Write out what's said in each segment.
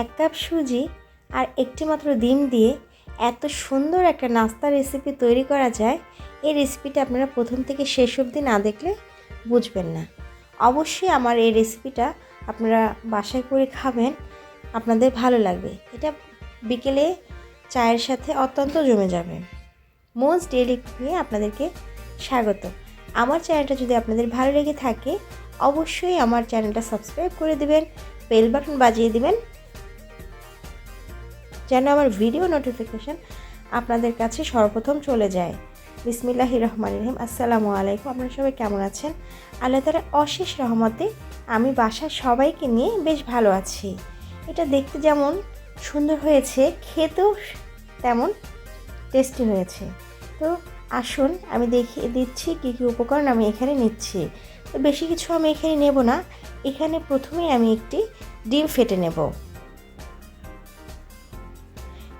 এক কাপ সুজি আর একটি মাত্র ডিম দিয়ে এত সুন্দর একটা নাস্তা রেসিপি তৈরি করা যায়, এই রেসিপিটা আপনারা প্রথম থেকে শেষ অবধি না দেখলে বুঝবেন না। অবশ্যই আমার এই রেসিপিটা আপনারা বাসায় করে খাবেন, আপনাদের ভালো লাগবে। এটা বিকেলে চায়ের সাথে অত্যন্ত জমে যাবে। মোস্ট ডেইলি কুকিংয়ে আপনাদেরকে স্বাগত। আমার চ্যানেলটা যদি আপনাদের ভালো লেগে থাকে, অবশ্যই আমার চ্যানেলটা সাবস্ক্রাইব করে দেবেন বেল বাটন বাজিয়ে দিবেন যেন আমার ভিডিও নোটিফিকেশান আপনাদের কাছে সর্বপ্রথম চলে যায়। বিসমিল্লাহ রহমান রহিম। আসসালামু আলাইকুম। আপনারা সবাই কেমন আছেন? আল্লাহ তালা অশেষ রহমতে আমি বাসার সবাইকে নিয়ে বেশ ভালো আছি। এটা দেখতে যেমন সুন্দর হয়েছে, খেতেও তেমন টেস্টি হয়েছে। তো আসুন, আমি দেখিয়ে দিচ্ছি কী কী উপকরণ আমি এখানে নিচ্ছি। তো বেশি কিছু আমি এখানে নেব না। এখানে প্রথমেই আমি একটি ডিম ফেটে নেব।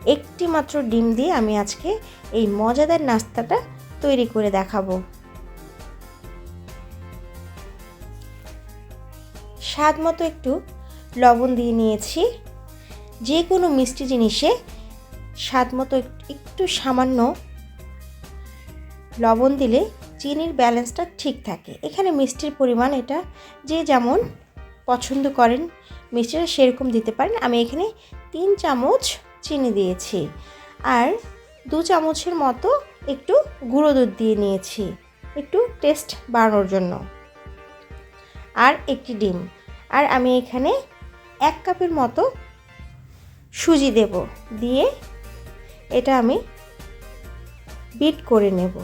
একটি মাত্র ডিম দিয়ে আমি আজকে এই মজাদার নাস্তাটা তৈরি করে দেখাবো। স্বাদ মতো একটু লবণ দিয়ে নিয়েছি। যে কোনো মিষ্টি জিনিসে স্বাদ মতো একটু সামান্য লবণ দিলে চিনির ব্যালেন্সটা ঠিক থাকে। এখানে মিষ্টির পরিমাণ এটা যে যেমন পছন্দ করেন, মিষ্টিটা সেরকম দিতে পারেন। আমি এখানে তিন চামচ চিনি দিয়েছি। আর দু চামচের মতো একটু গুঁড়ো দুধ দিয়ে নিয়েছি। একটু টেস্ট বাড়ানোর জন্য। আর একটি ডিম। আর আমি এখানে এক কাপের মতো সুজি দেব। দিয়ে এটা আমি বিট করে নেব।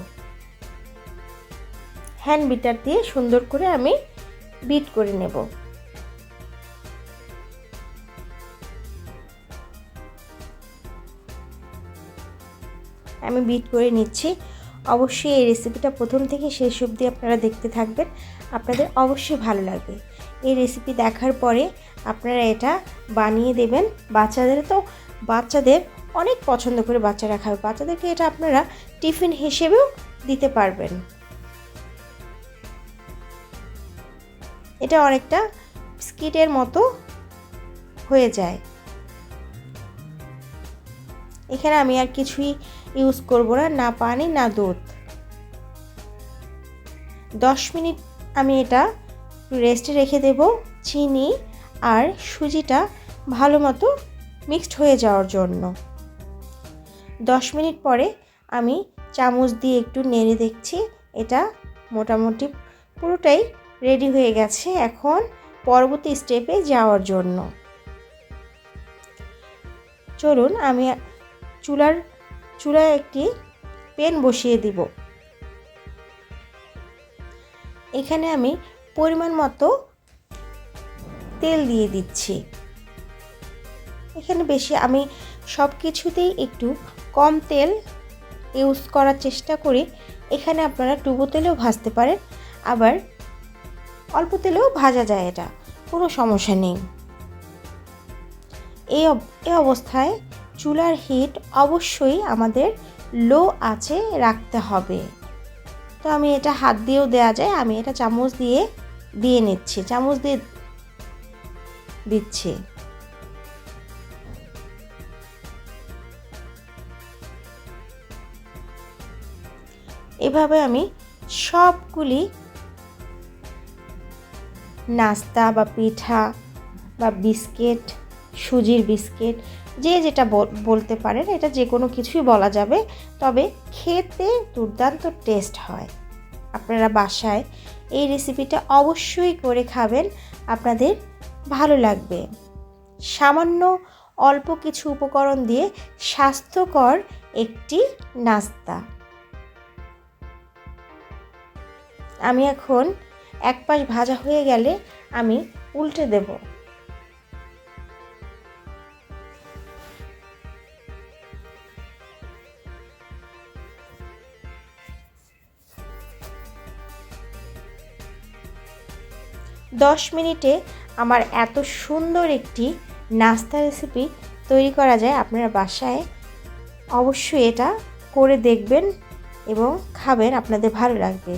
হ্যান্ড বিটার দিয়ে সুন্দর করে আমি বিট করে নেব। আমি বিট করে নিচ্ছি। অবশ্যই এই রেসিপিটা প্রথম থেকে শেষ অবধি আপনারা দেখতে থাকবেন। আপনাদের অবশ্যই ভালো লাগবে। এই রেসিপি দেখার পরে আপনারা এটা বানিয়ে দেবেন। বাচ্চাদের তো বাচ্চাদের অনেক পছন্দ করে বাচ্চারা খাবে বাচ্চাদেরকে এটা আপনারা টিফিন হিসেবেও দিতে পারবেন। এটা অনেকটা বিস্কিটের মতো হয়ে যায়। এখানে আমি আর কিছুই ইউজ করব না না পানি, না দুধ। দশ মিনিট আমি এটা রেস্টে রেখে দেব, চিনি আর সুজিটা ভালো মতো মিক্সড হয়ে যাওয়ার জন্য। দশ মিনিট পরে আমি চামচ দিয়ে একটু নেড়ে দেখছি, এটা মোটামুটি পুরোটাই রেডি হয়ে গেছে এখন পরবর্তী স্টেপে যাওয়ার জন্য। চলুন, আমি চুলার, চুলায় একটি পেন বসিয়ে দিব। এখানে আমি পরিমাণ মতো তেল দিয়ে দিচ্ছি। এখানে বেশি আমি সব কিছুতেই একটু কম তেল ইউজ করার চেষ্টা করি। এখানে আপনারা ডুবো তেলেও ভাজতে পারেন, আবার অল্প তেলেও ভাজা যায় এটা, কোনো সমস্যা নেই। এই অবস্থায় চুলার হিট অবশ্যই আমাদের লো আছে রাখতে হবে। তো আমি এটা হাত দিয়েও দেওয়া যায়, আমি এটা চামচ দিয়ে দিয়ে নিচ্ছি, চামচ দিয়ে দিচ্ছি। এভাবে আমি সবগুলি নাস্তা বা পিঠা বা বিস্কিট, সুজির বিস্কিট যে যেটা বলতে পারেন, এটা যে কোনো কিছুই বলা যাবে। তবে খেতে দুর্দান্ত টেস্ট হয়। আপনারা বাসায় এই রেসিপিটা অবশ্যই করে খাবেন। আপনাদের ভালো লাগবে। সামান্য অল্প কিছু উপকরণ দিয়ে স্বাস্থ্যকর একটি নাস্তা। আমি এখন এক পাশ ভাজা হয়ে গেলে আমি উল্টে দেব। দশ মিনিটে আমার এত সুন্দর একটি নাস্তা রেসিপি তৈরি করা যায় আপনারা বাসায়, অবশ্যই এটা করে দেখবেন এবং খাবেন, আপনাদের ভালো লাগবে।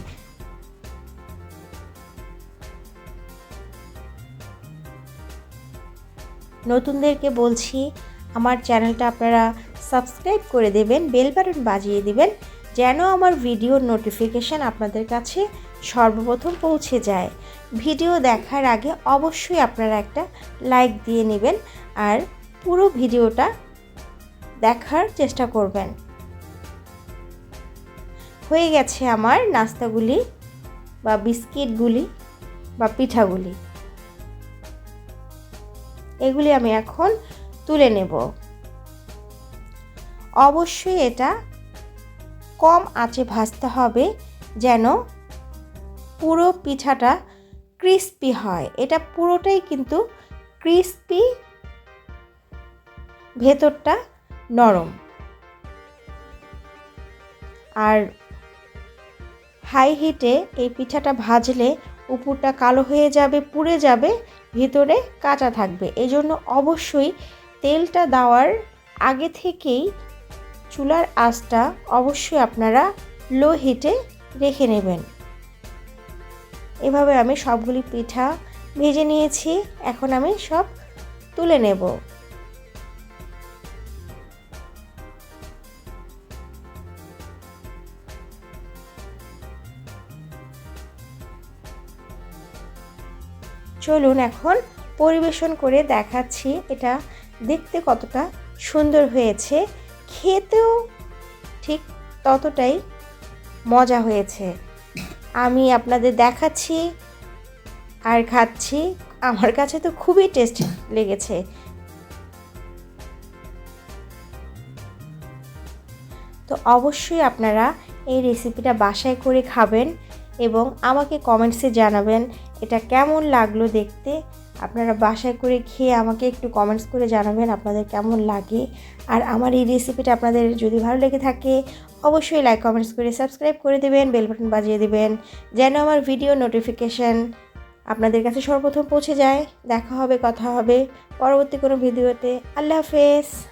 নতুনদেরকে বলছি, আমার চ্যানেলটা আপনারা সাবস্ক্রাইব করে দেবেন, বেল বাটন বাজিয়ে দিবেন, যেন আমার ভিডিও নোটিফিকেশান আপনাদের কাছে সর্বপ্রথম পৌঁছে যায়। ভিডিও দেখার আগে অবশ্যই আপনারা একটা লাইক দিয়ে নেবেন আর পুরো ভিডিওটা দেখার চেষ্টা করবেন। হয়ে গেছে আমার নাস্তাগুলি বা বিস্কিটগুলি বা পিঠাগুলি। এগুলি আমি এখন তুলে নেব। অবশ্যই এটা কম আঁচে ভাজতে হবে যেন পুরো পিঠাটা ক্রিস্পি হয়। এটা পুরোটাই কিন্তু ক্রিস্পি ভেতরটা নরম। আর হাই হিটে এই পিঠাটা ভাজলে উপরটা কালো হয়ে যাবে, পুড়ে যাবে, ভিতরে কাঁচা থাকবে। এই জন্য অবশ্যই তেলটা দেওয়ার আগে থেকেই চুলার আঁচটা অবশ্যই আপনারা লো হিটে রেখে নেবেন। এভাবে আমি সবগুলি পিঠা ভেজে নিয়েছি। এখন আমি সব তুলে নেব। চলুন এখন পরিবেশন করে দেখাচ্ছি এটা দেখতে কতটা সুন্দর হয়েছে। খেতেও ঠিক ততটাই মজা হয়েছে। আমি আপনাদের দেখাচ্ছি আর খাচ্ছি। আমার কাছে তো খুবই টেস্ট লেগেছে। তো অবশ্যই আপনারা এই রেসিপিটা বাসায় করে খাবেন। এবং আমাকে কমেন্টসে জানাবেন এটা কেমন লাগল দেখতে। আপনারা বাসায় করে খেয়ে আমাকে একটু কমেন্টস করে জানাবেন আপনাদের কেমন লাগে। আর আমার এই রেসিপিটা আপনাদের যদি ভালো লেগে থাকে, অবশ্যই লাইক কমেন্টস করে সাবস্ক্রাইব করে দেবেন বেল বাটন বাজিয়ে দেবেন, যেন আমার ভিডিও নোটিফিকেশান আপনাদের কাছে সর্বপ্রথম পৌঁছে যায়। দেখা হবে, কথা হবে। পরবর্তী কোনো ভিডিওতে। আল্লাহ হাফেজ।